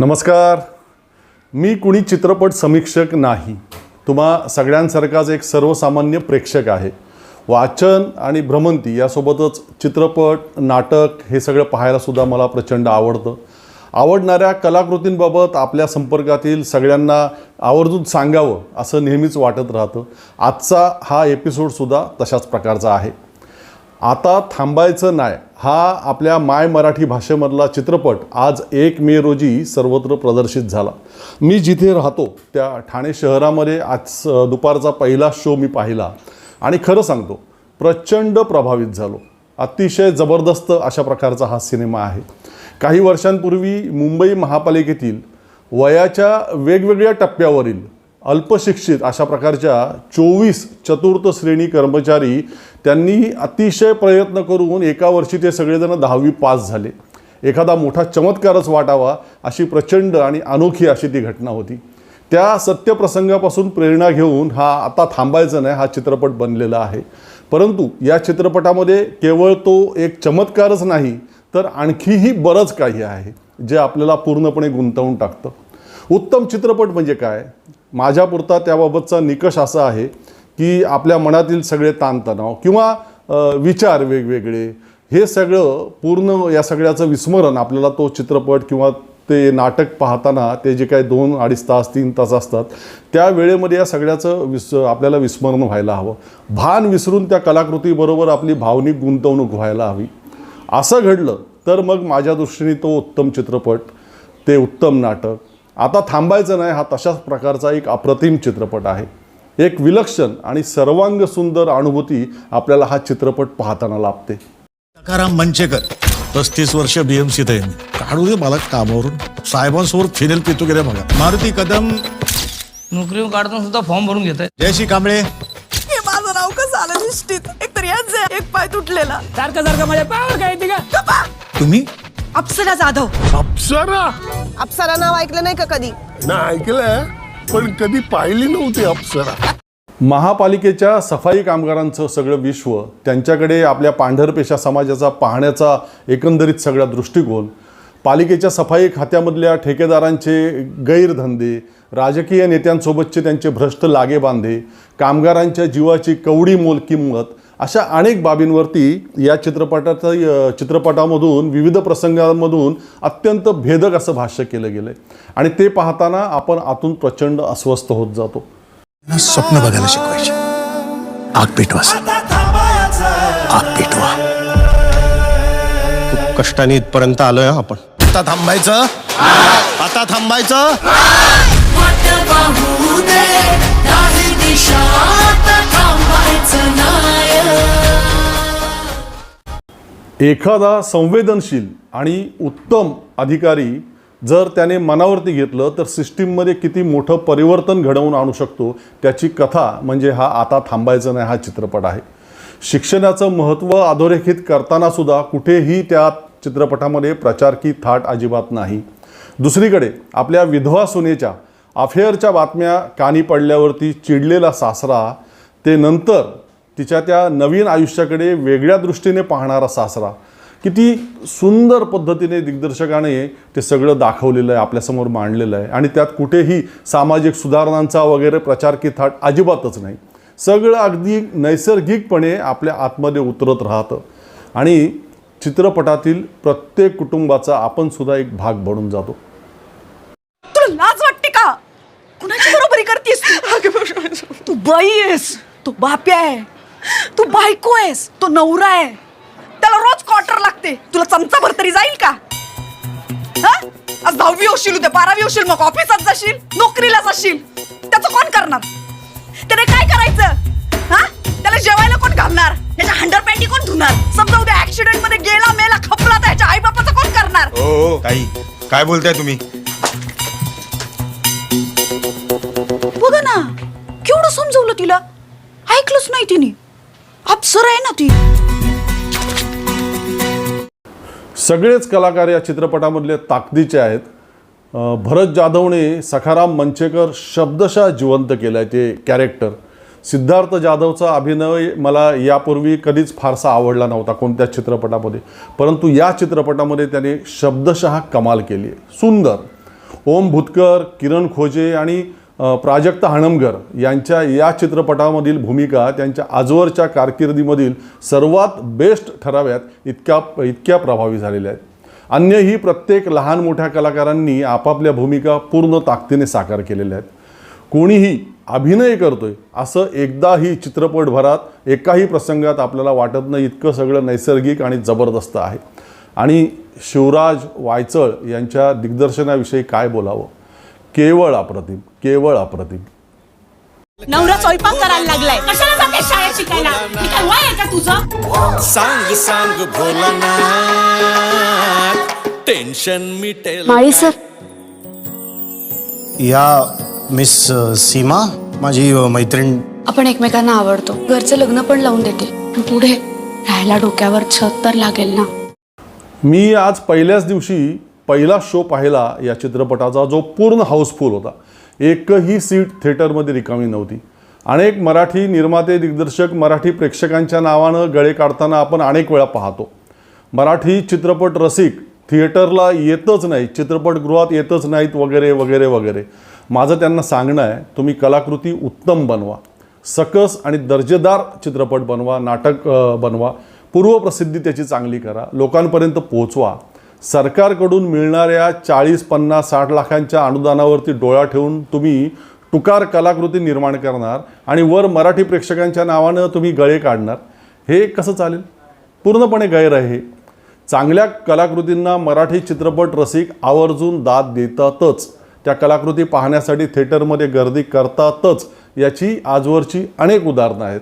नमस्कार. मी कुणी चित्रपट समीक्षक नाही. तुम्हा सगळ्यांसारखाच एक सर्वसामान्य प्रेक्षक आहे. वाचन आणि भ्रमंती यासोबतच चित्रपट नाटक हे सगळं पाहायलासुद्धा मला प्रचंड आवडतं. आवडणाऱ्या कलाकृतींबाबत आपल्या संपर्कातील सगळ्यांना आवर्जून सांगावं असं नेहमीच वाटत राहतं. आजचा हा एपिसोडसुद्धा तशाच प्रकारचा आहे. आता थांबायचं नाही. हा आपल्या माय मराठी भाषेमधला चित्रपट आज एक मे रोजी सर्वत्र प्रदर्शित झाला. मी जिथे राहतो त्या ठाणे शहरामध्ये आज दुपारचा पहिला शो मी पाहिला आणि खरं सांगतो प्रचंड प्रभावित झालो. अतिशय जबरदस्त अशा प्रकारचा हा सिनेमा आहे. काही वर्षांपूर्वी मुंबई महापालिकेतील वयाच्या वेगवेगळ्या टप्प्यावरील अल्पशिक्षित अशा प्रकारच्या चोवीस चतुर्थ श्रेणी कर्मचारी त्यांनी अतिशय प्रयत्न करून एका वर्षी ते सगळेजण दहावी पास झाले. एखादा मोठा चमत्कारच वाटावा अशी प्रचंड आणि अनोखी अशी ती घटना होती. त्या सत्यप्रसंगापासून प्रेरणा घेऊन हा आता थांबायचं नाही हा चित्रपट बनलेला आहे. परंतु या चित्रपटामध्ये केवळ तो एक चमत्कारच नाही तर आणखीही बरंच काही आहे जे आपल्याला पूर्णपणे गुंतवून टाकतं. उत्तम चित्रपट म्हणजे काय? माझ्यापुरता त्याबाबतचा निकष असा आहे की आपल्या मनातील सगळे ताणतणाव किंवा विचार वेगवेगळे हे सगळं पूर्ण या सगळ्याचं विस्मरण आपल्याला तो चित्रपट किंवा ते नाटक पाहताना ते जे काही दोन अडीच तास तीन तास असतात त्या वेळेमध्ये या सगळ्याचं विस आपल्याला विस्मरण व्हायला हवं. भान विसरून त्या कलाकृतीबरोबर आपली भावनिक गुंतवणूक व्हायला हवी. असं घडलं तर मग माझ्या दृष्टीने तो उत्तम चित्रपट ते उत्तम नाटक आता थांबायचं नाही हा तशाच प्रकारचा एक अप्रतिम चित्रपट आहे. एक विलक्षण आणि सर्वांग सुंदर अनुभूती आपल्याला हा चित्रपट पाहताना लाभते. सखाराम मंचेकर पस्तीस वर्ष बीएमसीत आहे मी. काढू दे मला कामावरून. साहेबांसमोर फिनेल पितो गेले बघा. मारुती कदम. नोकरी काढताना सुद्धा फॉर्म भरून घेत आहे जयश्री कांबळे. हे माझं नाव कसं आलं निश्चित? एक तर याच आहे, एक पाय तुटलेला. सारखं सारखं माझ्या पावर काय येते का! तुम्ही? अप्सरा जाधव. अप्सरा? अप्सरा नाव ऐकलं नाही का कधी? नाही ऐकलंय पण कधी पाहिली नव्हती अप्सरा. महापालिकेच्या सफाई कामगारांचं सगळं विश्व त्यांच्याकडे आपल्या पांढरपेशा समाजाचा पाहण्याचा एकंदरीत सगळा दृष्टिकोन पालिकेच्या सफाई खात्यामधल्या ठेकेदारांचे गैरधंदे राजकीय नेत्यांसोबतचे त्यांचे भ्रष्ट लागेबांधे कामगारांच्या जीवाची कवडी मोल किंमत अशा अनेक बाबींवरती या चित्रपटाचं चित्रपटामधून विविध प्रसंगांमधून अत्यंत भेदक असं भाष्य केलं गेलं आहे आणि ते पाहताना आपण आतून प्रचंड अस्वस्थ होत जातो. स्वप्न बघायला शिकवायचे. आग पेटवा. आग पेटवा. खूप कष्टाने इथपर्यंत आलोय हं आपण. आता थांबायचं. आता थांबायचं. एखादा संवेदनशील आणि उत्तम अधिकारी जर त्याने मनावरती घेतलं तर सिस्टीममध्ये किती मोठं परिवर्तन घडवून आणू शकतो त्याची कथा म्हणजे हा आता थांबायचं नाही हा चित्रपट आहे. शिक्षणाचं महत्त्व अधोरेखित करताना सुद्धा कुठेही त्या चित्रपटामध्ये प्रचार की थाट अजिबात नाही. दुसरीकडे आपल्या विधवा सुनेच्या अफेअरच्या बातम्या कानी पडल्यावरती चिडलेला सासरा ते नंतर तिच्या त्या नवीन आयुष्याकडे वेगळ्या दृष्टीने पाहणारा सासरा किती सुंदर पद्धतीने दिग्दर्शकाने ते सगळं दाखवलेलं आहे आपल्यासमोर मांडलेलं आहे. आणि त्यात कुठेही सामाजिक सुधारणांचा वगैरे प्रचार की थाट अजिबातच नाही. सगळं अगदी नैसर्गिकपणे आपल्या आतमध्ये उतरत राहतं. आणि चित्रपटातील प्रत्येक कुटुंबाचा आपण सुद्धा एक भाग बनून जातो. तुला लाज वाटते का? कुणाची बरोबरी करतीस तू? बाई आहेस. तू बाप्या आहे. तू बायको आहेस. तो नवरा आहे. त्याला रोज क्वार्टर लागते. तुला चमचा भर तरी जाईल का? हा? आज दहावी होशील उद्या बारावी होशील मग ऑफिसात जाशील नोकरीला जाशील. त्याचं कोण करणार? त्याने काय करायचं? हा? त्याला जेवायला कोण घालणार? त्याच्या हंडर पॅन्टी कोण धुणार? समजा उद्या ऍक्सिडेंटमध्ये गेला मेला खपला तर ह्याच्या आई बापाचं कोण करणार? हो काही काय बोलताय तुम्ही? बघा ना केवढं समजवलं तिला. ऐकलंच नाही तिने. अप्सर आहे ना ती. सगळेच कलाकार या चित्रपटामधले ताकदीचे आहेत. भरत जाधवने सखाराम मंचेकर शब्दशः जिवंत केलं आहे ते कॅरेक्टर सिद्धार्थ जाधवचा अभिनय मला यापूर्वी कधीच फारसा आवडला नव्हता कोणत्याच चित्रपटामध्ये. परंतु या चित्रपटामध्ये त्याने शब्दशः कमाल केली आहे. सुंदर. ओम भुतकर किरण खोजे आणि प्राजक्ता हणमगर यांच्या या चित्रपटामधील भूमिका त्यांच्या आजवरच्या कारकिर्दीमधील सर्वात बेस्ट ठराव्यात इतक्या इतक्या प्रभावी झालेल्या आहेत. अन्यही प्रत्येक लहान मोठ्या कलाकारांनी आपापल्या भूमिका पूर्ण ताकदीने साकार केलेल्या आहेत. कोणीही अभिनय करतोय असं एकदाही चित्रपटभरात एकाही प्रसंगात आपल्याला वाटत नाही इतकं सगळं नैसर्गिक आणि जबरदस्त आहे. आणि शिवराज वायचळ यांच्या दिग्दर्शनाविषयी काय बोलावं? केवळ अप्रतिम केवळ अप्रतिम. नवरा स्वयंपाक करायला लागलाय. कशाला जाते शाळेत शिकायला? मी काय वय आहे का तुझं? सांग सांग भोलाना टेन्शन मिटेल. माळी सर. या मिस सीमा माझी मैत्रीण. आपण एकमेकांना आवडतो. घरचं लग्न पण लावून देतील. पण पुढे राहायला डोक्यावर छत तर लागेल ना. मी आज पहिल्याच दिवशी पहिला शो पाहिला या चित्रपटाचा जो पूर्ण हाऊसफुल होता. एकही सीट थिएटरमध्ये रिकामी नव्हती. अनेक मराठी निर्माते दिग्दर्शक मराठी प्रेक्षकांच्या नावानं गळे काढताना आपण अनेक वेळा पाहतो. मराठी चित्रपट रसिक थिएटरला येतच नाही चित्रपटगृहात येतच नाहीत वगैरे वगैरे वगैरे. माझं त्यांना सांगणं आहे तुम्ही कलाकृती उत्तम बनवा. सकस आणि दर्जेदार चित्रपट बनवा नाटक बनवा. पूर्वप्रसिद्धी त्याची चांगली करा. लोकांपर्यंत पोहोचवा. सरकारकडून मिळणाऱ्या चाळीस पन्नास साठ लाखांच्या अनुदानावरती डोळा ठेवून तुम्ही टुकार कलाकृती निर्माण करणार आणि वर मराठी प्रेक्षकांच्या नावानं तुम्ही गळे काढणार. हे कसं चालेल? पूर्णपणे गैर आहे हे. चांगल्या कलाकृतींना मराठी चित्रपट रसिक आवर्जून दाद देतातच. त्या कलाकृती पाहण्यासाठी थिएटरमध्ये गर्दी करतातच याची आजवरची अनेक उदाहरणं आहेत.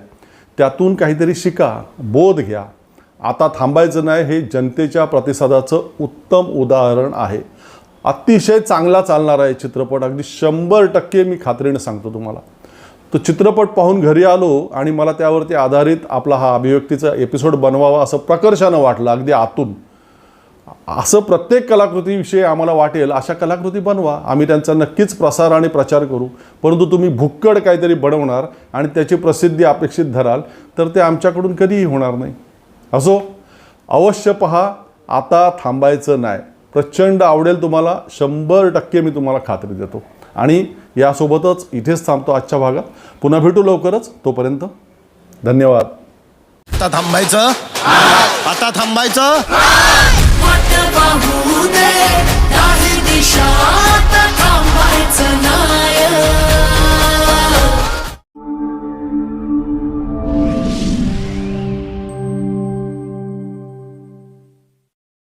त्यातून काहीतरी शिका बोध घ्या. आता थांबायचं नाही हे जनतेच्या प्रतिसादाचं उत्तम उदाहरण आहे. अतिशय चांगला चालणार आहे चित्रपट. अगदी शंभर टक्के मी खात्रीने सांगतो तुम्हाला. तो चित्रपट पाहून घरी आलो आणि मला त्यावरती आधारित आपला हा अभिव्यक्तीचा एपिसोड बनवावा असं प्रकर्षानं वाटलं अगदी आतून. असं प्रत्येक कलाकृतीविषयी आम्हाला वाटेल अशा कलाकृती बनवा. आम्ही त्यांचा नक्कीच प्रसार आणि प्रचार करू. परंतु तुम्ही भुक्कड काहीतरी बनवणार आणि त्याची प्रसिद्धी अपेक्षित धराल तर ते आमच्याकडून कधीही होणार नाही. असो अवश्य पहा आता थांबायचं नाही. प्रचंड आवडेल तुम्हाला शंभर टक्के मी तुम्हाला खात्री देतो. आणि यासोबतच इथेच थांबतो आजच्या भागात. पुन्हा भेटू लवकरच तोपर्यंत धन्यवाद. आता थांबायचं? आता थांबायचं?